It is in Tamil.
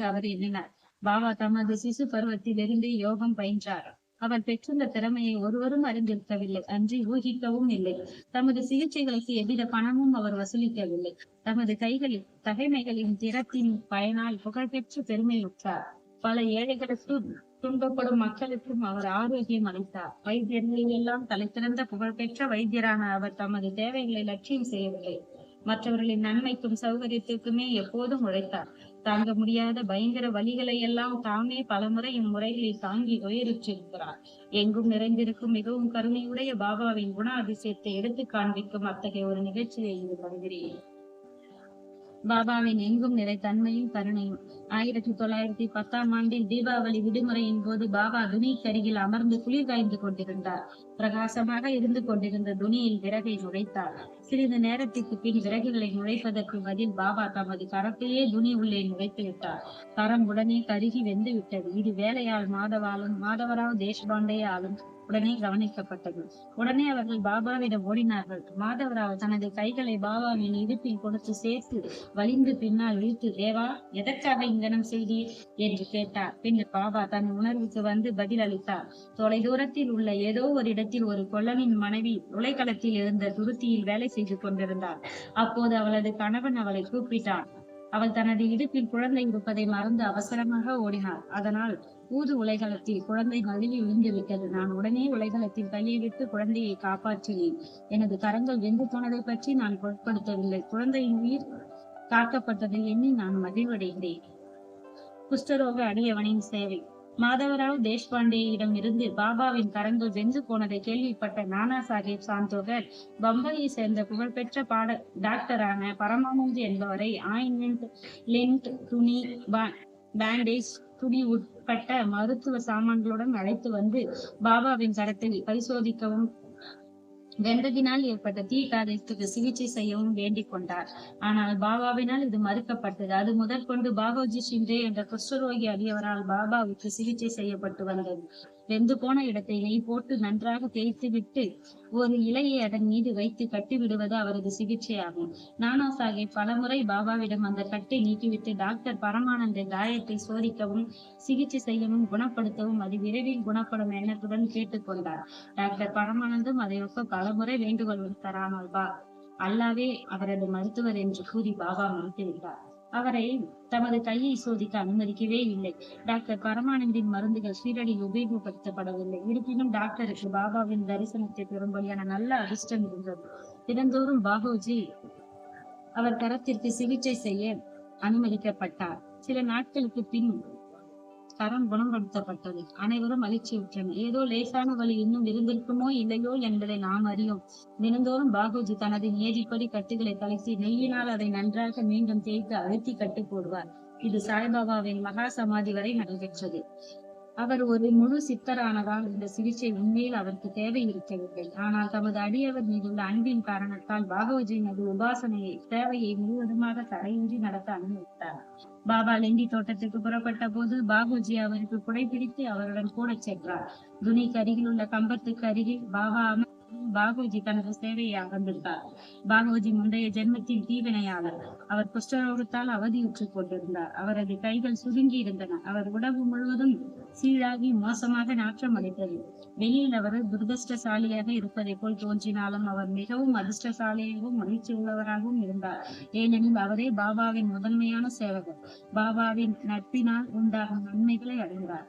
என்று அவர் எண்ணினார். பாபா தமது சிசு பருவத்திலிருந்தே யோகம் பயின்றார். அவர் பெற்றுள்ள திறமையை ஒருவரும் அறிந்திருக்கவில்லை. அன்றி ஊகிக்கவும் இல்லை. தமது சிகிச்சைகளுக்கு எவ்வித பணமும் அவர் வசூலிக்கவில்லை. தமது கைகளில் தகைமைகளின் திறத்தின் பயனால் புகழ்பெற்ற பெருமையுற்றார். பல ஏழைகளுக்கு துன்பப்படும் மக்களுக்கும் அவர் ஆரோக்கியம் அளித்தார். வைத்தியர்களில் எல்லாம் தலைசிறந்த புகழ்பெற்ற வைத்தியரான அவர் தமது தேவைகளை லட்சியம் செய்யவில்லை. மற்றவர்களின் நன்மைக்கும் சௌகரியத்திற்குமே எப்போதும் உழைத்தார். தாங்க முடியாத பயங்கர வழிகளை எல்லாம் தாமே பலமுறை இம்முறைகளில் தாங்கி உயருற்றிருக்கிறார் எங்கும் நிறைந்திருக்கும் மிகவும் கருணையுடைய பாபாவின் குண அதிசயத்தை எடுத்து காண்பிக்கும் அத்தகைய ஒரு நிகழ்ச்சியை இது வருகிறேன் பாபாவின் எங்கும் நிறை தன்மையும் கருணையும். ஆயிரத்தி தொள்ளாயிரத்தி பத்தாம் ஆண்டில் தீபாவளி விடுமுறையின் போது பாபா துணிக்கு அருகில் அமர்ந்து குளிர் காய்ந்து கொண்டிருந்தார். பிரகாசமாக இருந்து கொண்டிருந்த துணியில் விறகை நுழைத்தார். சிறிது நேரத்திற்கு பின் விறகுகளை நுழைப்பதற்கு பதில் பாபா தமது கரத்தையே துணி உள்ளே நுழைத்து விட்டார். கரம் உடனே கருகி வெந்து விட்டது. இது வேலையால் மாதவாலும் மாதவராவ் தேஷ்பாண்டே ஆளும் உடனே கவனிக்கப்பட்டது. உடனே அவர்கள் பாபாவிடம் ஓடினார்கள். மாதவராவ் தனது கைகளை பாபாவின் இடுப்பில் கொடுத்து சேர்த்து வலிந்து பின்னால் விழித்து தேவா எதற்காக இங்கனம் செய்தீர்? என்று கேட்டார். பின்னர் பாபா தன் உணர்வுக்கு வந்து பதில் அளித்தார். தொலை தூரத்தில் உள்ள ஏதோ ஒரு இடத்தில் ஒரு கொல்லனின் மனைவி உலைக்களத்தில் இருந்த துருத்தியில் வேலை செய்து கொண்டிருந்தார். அப்போது அவளது கணவன் அவளை கூப்பிட்டான். அவள் தனது இடுப்பில் குழந்தை இருப்பதை மறந்து அவசரமாக ஓடினாள். அதனால் ஊது உலைகளத்தில் குழந்தை நழுவி விழுந்து விட்டது. நான் உடனே உலைகளத்தில் கையை விட்டு குழந்தையை காப்பாற்றினேன். எனது கரங்கள் வெந்து போனதை பற்றி நான் பொருட்படுத்தவில்லை. குழந்தையின் உயிர் காக்கப்பட்டதை எண்ணி நான் மகிழ்வடைகிறேன். குஷ்டரோக அடியவனின் சேவை. மாதவராவ் தேஷ்பாண்டேயிடம் இருந்து பாபாவின் கரங்கள் வெந்து போனதை கேள்விப்பட்ட நானா சாஹிப் சாந்தோகர் பம்பையை சேர்ந்த புகழ்பெற்ற பாட டாக்டரான பரமானந்த் என்பவரை ஆயின்மெண்ட் லென்ட் துணி பா- பேண்டேஜ் துணி உட்பட்ட மருத்துவ சாமான்களுடன் அழைத்து வந்து பாபாவின் கரத்தில் பரிசோதிக்கவும் வெந்ததினால் ஏற்பட்ட தீ காயத்துக்கு சிகிச்சை செய்யவும் வேண்டிக் கொண்டார். ஆனால் பாபாவினால் இது மறுக்கப்பட்டது. அது முதற்கொண்டு பாகோஜி ஷிண்டே என்ற குஷ்டரோகி அடியவரால் பாபாவுக்கு சிகிச்சை செய்யப்பட்டு வந்தது. வெந்து போன இடத்தை நெய் போட்டு நன்றாக தேய்த்து விட்டு ஒரு இலையை அதன் மீது வைத்து கட்டி விடுவது அவரது சிகிச்சையாகும். நானா சாஹேப் பலமுறை பாபாவிடம் அந்த கட்டை நீக்கிவிட்டு டாக்டர் பரமானந்த காயத்தை சோதிக்கவும் சிகிச்சை செய்யவும் குணப்படுத்தவும் அது விரைவில் குணப்படும் எண்ணத்துடன் கேட்டுக்கொண்டார் டாக்டர் பரமானந்தும் அதை ஒப்ப பலமுறை வேண்டுகோள் விடுத்தார் ஆனால் பா அல்லாவே அவரது மருத்துவர் என்று கூறி பாபா மறுத்துவிட்டார் அவரை தமது கையை சோதிக்க அனுமதிக்கவே இல்லை. டாக்டர் பரமானந்தின் மருந்துகள் சீரடி உபயோகப்படுத்தப்படவில்லை. இருப்பினும் டாக்டருக்கு பாபாவின் தரிசனத்தை பெறும்படியான நல்ல அதிர்ஷ்டம் இருந்தது. தினந்தோறும் பாபுஜி அவர் கரத்திற்கு சிகிச்சை செய்ய அனுமதிக்கப்பட்டார். சில நாட்களுக்கு பின் கரம் குணப்படுத்தப்பட்டது. அனைவரும் மகிழ்ச்சியுற்றனர். ஏதோ லேசான வலி இன்னும் இருந்திருக்குமோ இல்லையோ என்பதை நாம் அறியோம் தினந்தோறும் பாகுஜி தனது நியதிப்படி கட்டுகளை கலக்கி நெய்யினால் அதை நன்றாக மீண்டும் தேய்த்து அழுத்தி கட்டு போடுவார். இது சாய்பாபாவின் மகா சமாதி வரை நடைபெற்றது. அவர் ஒரு முழு சித்தரானதால் இந்த சிகிச்சை உண்மையில் அவருக்கு தேவை இருக்கவில்லை ஆனால் தமது அடியவர் மீதுள்ள அன்பின் காரணத்தால் பாகவஜியின் அது உபாசனையை தேவையை முழுவதுமாக தடையின்றி நடத்த அனுமதித்தார். பாபா லெண்டி தோட்டத்துக்கு புறப்பட்ட போது பாகுஜி அவருக்கு குடைபிடித்து அவருடன் கூட சென்றார். துணிக்கு அருகில் உள்ள கம்பத்துக்கு அருகில் பாபா பாகவஜி தனது சேவையை ஆரம்பித்தார் பாகவஜி முந்தைய ஜென்மத்தில் தீவினையாளர் அவர் குஷ்டரோகத்தால் அவதியுற்று கொண்டிருந்தார். அவரது கைகள் சுருங்கி இருந்தன. அவர் உடம்பு முழுவதும் சீழாகி மோசமாக நாற்றம் அளித்தது வெளியில் அவர் துரதிருஷ்டசாலியாக இருப்பதை போல் தோன்றினாலும் அவர் மிகவும் அதிர்ஷ்டசாலியாகவும் மகிழ்ச்சி உள்ளவராகவும் இருந்தார். ஏனெனில் அவரே பாபாவின் முதன்மையான சேவகர். பாபாவின் நட்பினால் உண்டாகும் நன்மைகளை அடைந்தார்